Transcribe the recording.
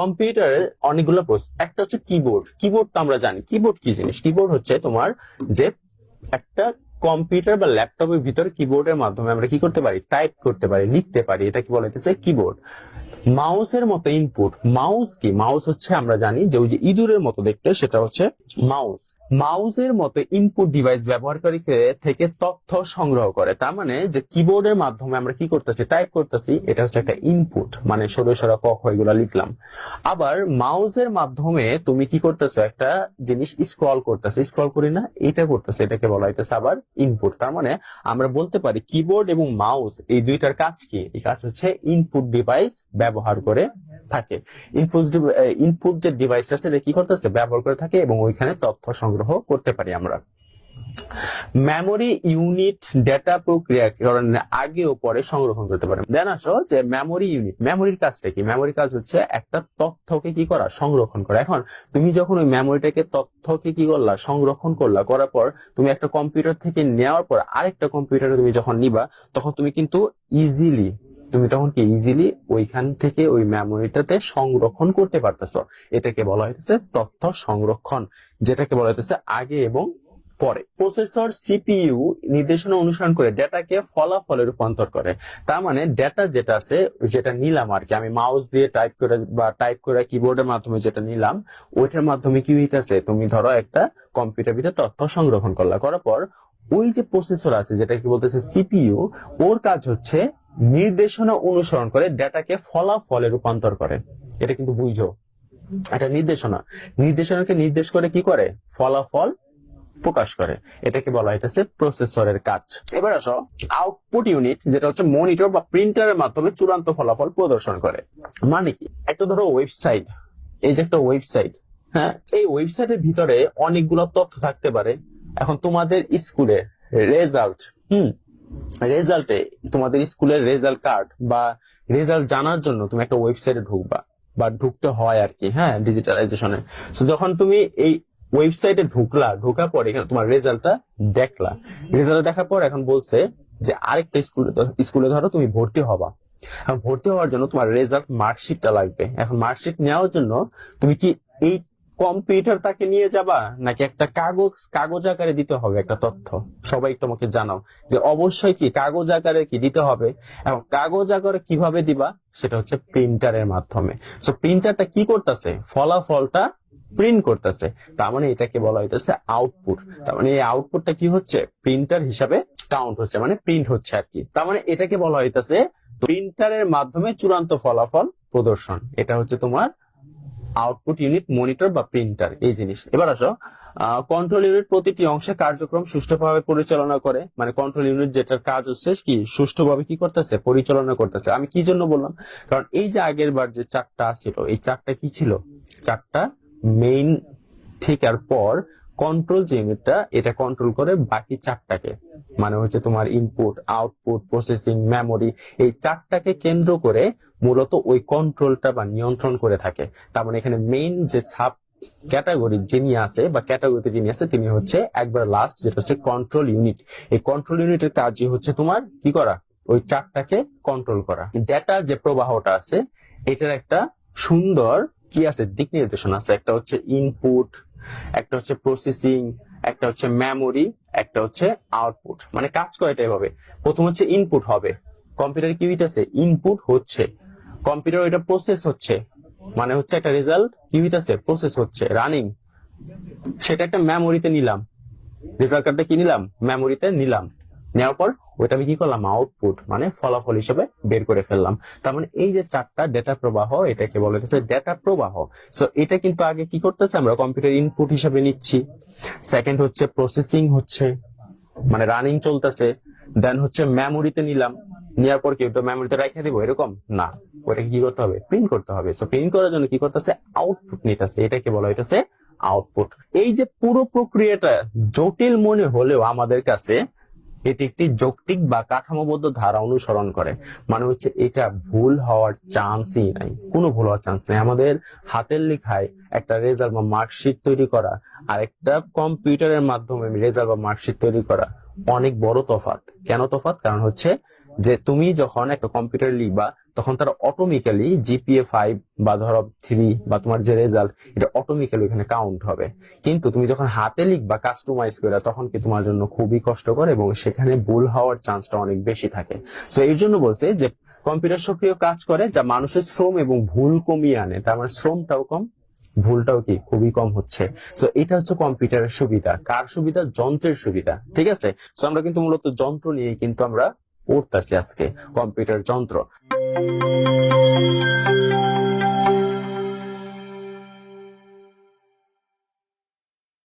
কম্পিউটারে অনেকগুলো প্রসেস একটা হচ্ছে কিবোর্ড কিবোর্ড আমরা জানি। কিবোর্ড কি জিনিস? কিবোর্ড হচ্ছে তোমার যে একটা কম্পিউটার বা ল্যাপটপের ভিতরে কিবোর্ডের মাধ্যমে আমরা কি করতে পারি? টাইপ করতে পারি, লিখতে পারি। এটা কি বলা হইতেছে? কিবোর্ড মাউসের মতো ইনপুট মাউস কি? মাউস হচ্ছে আমরা জানি যে ওই যে ইঁদুরের মতো দেখতে, সেটা হচ্ছে মাউস মাউসের মতো ইনপুট ডিভাইস ব্যবহারকারী থেকে তথ্য সংগ্রহ করে। তার মানে যে কিবোর্ডের মাধ্যমে আমরা কি করতেছি? টাইপ করতেছি, এটা হচ্ছে একটা ইনপুট মানে সরু সরা ক খ এগুলা লিখলাম। আবার মাউসের মাধ্যমে তুমি কি করতেছো? একটা জিনিস স্ক্রল করতেছো। স্ক্রল করি না, এটা করতেছে, এটাকে বলা হইতেছে আবার ইনপুট তার মানে আমরা বলতে পারি কিবোর্ড এবং মাউস এই দুইটার কাজ কি? এই কাজ হচ্ছে ইনপুট ডিভাইস ব্যবহার করে থাকে। ইনপুট ইনপুট যে ডিভাইসটা সেটা কি করতেছে? ব্যবহার করে থাকে এবং ওইখানে তথ্য সংগ্রহ করতে পারি আমরা। মেমোরি ইউনিট ডেটা প্রক্রিয়াকরণের আগে ও পরে সংরক্ষণ করতে পারে। দেন আসো যে মেমোরি ইউনিট মেমোরির কাজটা কি? মেমোরির কাজ হচ্ছে একটা তথ্যকে কি করা? সংরক্ষণ করা। এখন তুমি যখন ওই মেমোরিটাকে তথ্যকে কি করলা? সংরক্ষণ করলা, করার পর তুমি একটা কম্পিউটার থেকে নেওয়ার পর আরেকটা কম্পিউটারে তুমি যখন নিবা, তখন তুমি কিন্তু ইজিলি তুমি তখন কি ইজিলি ওইখান থেকে ওই মেমোরিটাতে সংরক্ষণ করতে পারতেছো? এটাকে বলা হইতেছে তথ্য সংরক্ষণ, যেটাকে বলা হইতেছে আগে এবং পরে। প্রসেসর সিপিইউ নির্দেশনা অনুসরণ করে ডেটাকে ফলাফলে রূপান্তর করে। তার মানে ডেটা যেটা আছে, যেটা নিলাম আর কি, আমি মাউস দিয়ে টাইপ করে বা টাইপ করে কিবোর্ডের মাধ্যমে যেটা নিলাম, ওইটার মাধ্যমে কি হইতেছে? তুমি ধরো একটা কম্পিউটার ভিতরে তথ্য সংরক্ষণ করলা। করার পর ওই যে প্রসেসর আছে যেটা কি বলতেছে সিপিইউ ওর কাজ হচ্ছে নির্দেশনা অনুসরণ করে ডেটাকে ফলাফলে রূপান্তর করে। এটা কিন্তু বুঝো। এটা নির্দেশনা। নির্দেশনাকে নির্দেশ করে কি করে? ফলাফল প্রকাশ করে। এটাকে বলা হইতেছে প্রসেসরের কাজ। এবার আসো আউটপুট ইউনিট যেটা হচ্ছে মনিটর বা প্রিন্টারের মাধ্যমে চূড়ান্ত ফলাফল প্রদর্শন করে। মানে কি? একটা ধরো ওয়েবসাইট এই যে একটা ওয়েবসাইট হ্যাঁ? এই ওয়েবসাইটের ভিতরে অনেকগুলো তথ্য থাকতে পারে। এখন তোমাদের স্কুলে রেজাল্ট হুম? রেজাল্টে তোমাদের স্কুলের রেজাল্ট কার্ড বা রেজাল্ট জানার জন্য তুমি একটা ওয়েবসাইটে ঢুকবা বা ঢুকতে হয় আর কি হ্যাঁ ডিজিটালাইজেশনে তো যখন তুমি এই ওয়েবসাইটে ঢুকলা, ঢোকার পর এখানে তোমার রেজাল্টটা দেখলা। রেজাল্ট দেখার পর এখন বলছে যে আরেকটা স্কুলে স্কুলে ধরো তুমি ভর্তি হবা। এখন ভর্তি হওয়ার জন্য তোমার রেজাল্ট মার্কশিটটা লাগবে। এখন মার্কশিট নেওয়ার জন্য তুমি কি এই কম্পিউটার তাকে নিয়ে যাবা? নাকি একটা কাগজ কাগজ আকারে দিতে হবে একটা তথ্য? সবাই তোমাকে জানাও যে অবশ্যই কি কাগজ আকারে কি দিতে হবে এবং কাগজ আকারে কীভাবে দিবা সেটা হচ্ছে প্রিন্টারের মাধ্যমে। সো প্রিন্টারটা কি করতেছে? ফলাফলটা প্রিন্ট করতেছে। তার মানে এটাকে বলা হইতেছে আউটপুট তার মানে এই আউটপুটটা কি হচ্ছে? প্রিন্টার হিসাবে কাউন্ট হচ্ছে মানে প্রিন্ট হচ্ছে আর কি। তার মানে এটাকে বলা হইতেছে প্রিন্টারের মাধ্যমে চূড়ান্ত ফলাফল প্রদর্শন। এটা হচ্ছে তোমার আউটপুট ইউনিট মনিটর বা প্রিন্টার এই জিনিস। এবার আসো কন্ট্রোল ইউনিট প্রতিটি অংশে কার্যক্রম সুষ্ঠুভাবে পরিচালনা করে। মানে কন্ট্রোল ইউনিট যেটার কাজ হচ্ছে কি, সুষ্ঠুভাবে কি করতেছে? পরিচালনা করতেছে। আমি কি জন্য বললাম? কারণ এই যে আগের বার যে চারটা ছিল, এই চারটা কি ছিল? চারটা মেইন ঠিকার পর কন্ট্রোল যে ইউনিটটা এটা কন্ট্রোল করে বাকি চারটাকে। মানে হচ্ছে তোমার ইনপুট আউটপুট প্রসেসিং মেমোরি এই চারটাকে কেন্দ্র করে মূলত ওই কন্ট্রোলটা বা নিয়ন্ত্রণ করে থাকে। তার মানে এখানে মেইন যে সাব ক্যাটাগরি যিনি আছে বা ক্যাটাগরিতে যিনি আছে, তিনি হচ্ছে একবার লাস্ট যেটা হচ্ছে কন্ট্রোল ইউনিট এই কন্ট্রোল ইউনিটের কাজই হচ্ছে তোমার কি করা? ওই চারটাকে কন্ট্রোল করা। ডেটা যে প্রবাহটা আছে, এটার একটা সুন্দর কি আছে? দিক নির্দেশনা আছে। একটা হচ্ছে ইনপুট একটা হচ্ছে প্রসেসিং একটা হচ্ছে মেমোরি একটা হচ্ছে আউটপুট মানে কাজ করে এটা এভাবে। প্রথম হচ্ছে ইনপুট হবে। কম্পিউটারে কি হইতেছে? ইনপুট হচ্ছে। কম্পিউটার এটা প্রসেস হচ্ছে। মানে হচ্ছে একটা রেজাল্ট কি হইতেছে? প্রসেস হচ্ছে। রানিং সেটা একটা মেমোরিতে নিলাম। রেজাল্ট কার্ডটা কি নিলাম? মেমোরিতে নিলাম। নেওয়ার পর ওইটা আমি কি করলাম? আউটপুট মানে ফলাফল হিসেবে বের করে ফেললাম। তার মানে এই যে চারটা ডেটা প্রবাহ, এটাকে বলা হচ্ছে ডেটা প্রবাহ। সো এটা কিন্তু আগে কি করতেছে? আমরা কম্পিউটার ইনপুট হিসেবে নিচ্ছি। সেকেন্ড হচ্ছে প্রসেসিং হচ্ছে মানে রানিং চলতেছে। দেন হচ্ছে মেমোরিতে নিলাম। নেওয়ার পর কি ওটা মেমোরিতে রেখে দিব? এরকম? না। ওটাকে কি করতে হবে? প্রিন্ট করতে হবে। সো প্রিন্ট করার জন্য কি করতেছে? আউটপুট নিতেছে। এটাকে বলা হইতেছে আউটপুট এই যে পুরো প্রক্রিয়াটা জটিল মনে হলেও আমাদের কাছে এটি একটি যৌক্তিক বা কাঠামোবদ্ধ ধারা অনুসরণ করে। মানে হচ্ছে এটা ভুল হওয়ার চান্সই নাই। কোনো ভুল হওয়ার চান্স নেই। আমাদের হাতের লেখায় একটা রেজাল্ট বা মার্কশিট তৈরি করা আর একটা কম্পিউটারের মাধ্যমে রেজাল্ট বা মার্কশিট তৈরি করা অনেক বড় তফাত কেন তফাত কারণ হচ্ছে যে তুমি যখন একটা কম্পিউটার লিখবা তখন তারা অটোমেটিক্যালি জিপিএ ফাইভ বা ধরো থ্রি বা তোমার যে রেজাল্ট এটা অটোমেটিক্যালি এখানে কাউন্ট হবে। কিন্তু তুমি যখন হাতে লিখবা কাস্টমাইজ করে, তখন কি তোমার জন্য খুবই কষ্টকর এবং সেখানে ভুল হওয়ার চান্সটা অনেক বেশি থাকে। তো এই জন্য বলছে যে কম্পিউটার সক্রিয় কাজ করে, যা মানুষের শ্রম এবং ভুল কমিয়ে আনে, তার মানে শ্রমটাও কম, ভুলটাও কি খুবই কম হচ্ছে। তো এটা হচ্ছে কম্পিউটারের সুবিধা। কার সুবিধা? যন্ত্রের সুবিধা। ঠিক আছে? তো আমরা কিন্তু মূলত যন্ত্র নিয়ে কিন্তু আমরা পড়তেছি আজকে কম্পিউটার যন্ত্র। Thank you.